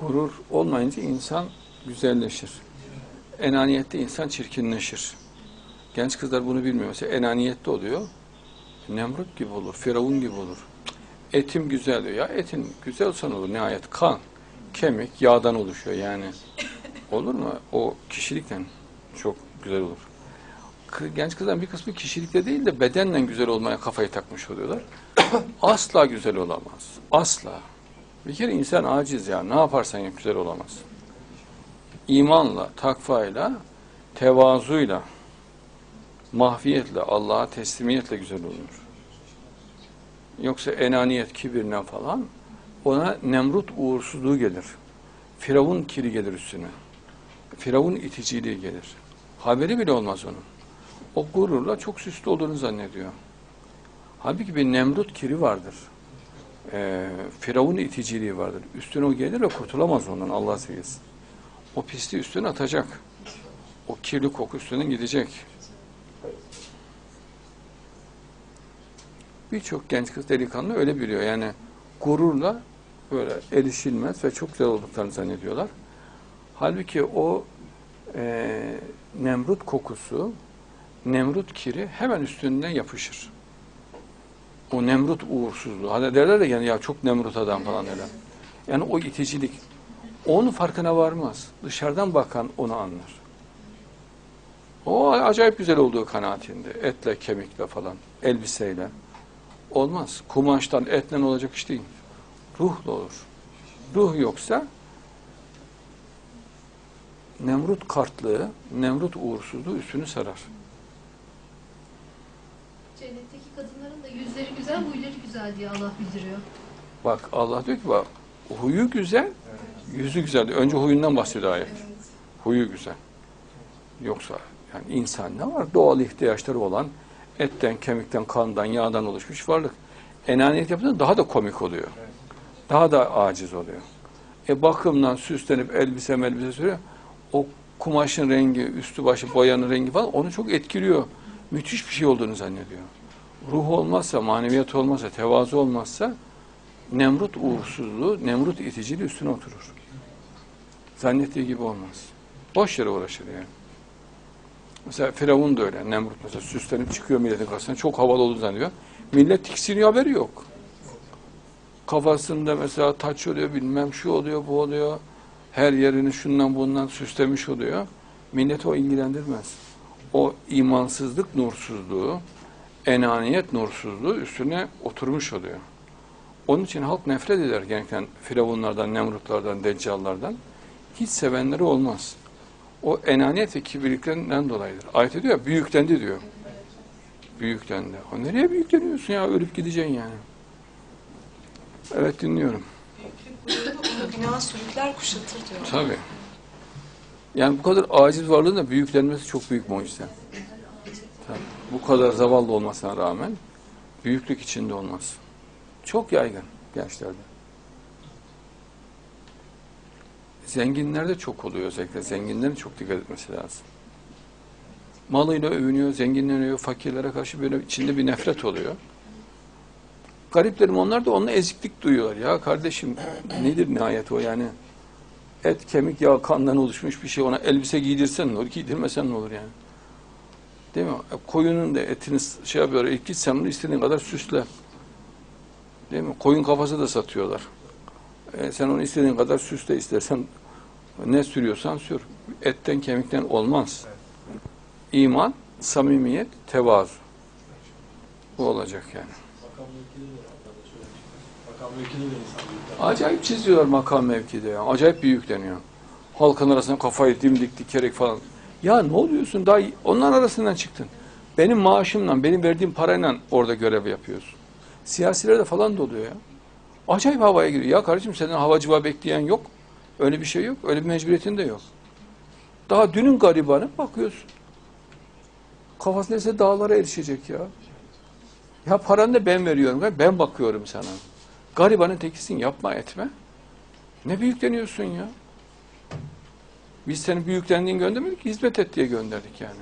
Gurur olmayınca insan güzelleşir. Enaniyette insan çirkinleşir. Genç kızlar bunu bilmiyor. Mesela enaniyette oluyor. Nemrut gibi olur, Firavun gibi olur. Etim güzel diyor. Ya etin güzel olsa ne olur? Nihayet kan, kemik, yağdan oluşuyor yani. Olur mu? O kişilikten çok güzel olur. Genç kızların bir kısmı kişilikle değil de bedenle güzel olmaya kafayı takmış oluyorlar. Asla güzel olamaz. Asla. Bir kere insan aciz ya. Ne yaparsan yap güzel olamaz. İmanla, takvayla, tevazuyla, mahfiyetle, Allah'a teslimiyetle güzel olunur. Yoksa enaniyet, kibirle falan ona Nemrut uğursuzluğu gelir. Firavun kiri gelir üstüne. Firavun iticiliği gelir. Haberi bile olmaz onun. O gururla çok süslü olduğunu zannediyor. Halbuki bir Nemrut kiri vardır. Ee, Firavun iticiliği vardır. Üstüne o gelir ve kurtulamaz ondan Allah sevgisi. O pisliği üstüne atacak. O kirli koku üstünden gidecek. Birçok genç kız delikanlı öyle biliyor. Yani gururla böyle erişilmez ve çok güzel olduklarını zannediyorlar. Halbuki o e, Nemrut kokusu, Nemrut kiri hemen üstünden yapışır. O Nemrut uğursuzluğu. Hani derler ya yani ya çok Nemrut adam falan derler. Yani o iticilik. Onun farkına varmaz. Dışarıdan bakan onu anlar. O acayip güzel olduğu kanaatinde. Etle, kemikle falan, elbiseyle. Olmaz. Kumaştan, etle olacak iş değil. Ruhla olur. Ruh yoksa Nemrut kartlığı, Nemrut uğursuzluğu üstünü sarar. Cennetteki kadınların da yüzleri güzel, huyları güzel diye Allah bildiriyor. Bak Allah diyor ki bak huyu güzel, yüzü güzel. diyor. Önce huyundan bahsediyor ayet. Huyu güzel. Yoksa yani insan ne var? Doğal ihtiyaçları olan etten, kemikten, kandan, yağdan oluşmuş varlık. Enaniyet yapınca daha da komik oluyor. Daha da aciz oluyor. E bakımdan süslenip elbise elbise sürüyor. O kumaşın rengi, üstü başı boyanın rengi falan onu çok etkiliyor. Müthiş bir şey olduğunu zannediyor. Ruh olmazsa, maneviyat olmazsa, tevazu olmazsa Nemrut uğursuzluğu, Nemrut iticiliği üstüne oturur. Zannettiği gibi olmaz. Boş yere uğraşır yani. Mesela Firavun da öyle. Nemrut mesela süslenip çıkıyor milletin karşısına. Çok havalı olduğunu zannediyor. Millet tiksiniyor haberi yok. Kafasında mesela taç oluyor bilmem şu oluyor bu oluyor. Her yerini şundan bundan süslemiş oluyor. Milleti o ilgilendirmez. O imansızlık nursuzluğu, enaniyet nursuzluğu üstüne oturmuş oluyor. Onun için halk nefret eder genellikle Firavunlardan, Nemrutlardan, Deccallardan. Hiç sevenleri olmaz. O enaniyet ve kibirliklerinden dolayıdır. Ayet diyor ya, büyüklendi diyor. Büyüklendi. O nereye büyükleniyorsun ya? Ölüp gideceksin yani. Evet dinliyorum. Büyüklük gururu onu günaha sürükler kuşatır diyor. Tabii. Yani bu kadar aciz varlığın da büyüklenmesi çok büyük mucize. Bu kadar zavallı olmasına rağmen büyüklük içinde olmaz. Çok yaygın gençlerde. Zenginlerde çok oluyor özellikle. Zenginlerin çok dikkat etmesi lazım. Malıyla övünüyor, zenginleniyor, fakirlere karşı böyle içinde bir nefret oluyor. Gariplerim onlar da onunla eziklik duyuyorlar. Ya kardeşim nedir nihayet o yani? Et, kemik, yağ, kandan oluşmuş bir şey. Ona elbise giydirsen ne olur, giydirmesen ne olur yani? Değil mi? E, Koyunun da etini şey yapıyor, ilk sen onu istediğin kadar süsle. Değil mi? Koyun kafası da satıyorlar. E, sen onu istediğin kadar süsle istersen ne sürüyorsan sür. Etten kemikten olmaz. İman, samimiyet, tevazu. Bu olacak yani. Makam mevkide de arkadaş öyle bir şey. Makam mevkide de insan. Acayip çiziyorlar makam mevkide ya. Acayip büyükleniyor. Halkın arasına kafayı dimdik dikerek falan. Ya ne oluyorsun? Daha onların arasından çıktın. Benim maaşımla, benim verdiğim parayla orada görev yapıyorsun. Siyasilerde falan da oluyor ya. Acayip havaya giriyor. Ya kardeşim senden havacıva bekleyen yok. Öyle bir şey yok. Öyle bir mecburiyetin de yok. Daha dünün garibanı bakıyorsun. Kafası neyse dağlara erişecek ya. Ya paranı da ben veriyorum. Ben bakıyorum sana. Garibanın tekisin yapma etme. Ne büyükleniyorsun ya? Biz seni büyüklendiğin göndermedik, hizmet et diye gönderdik yani.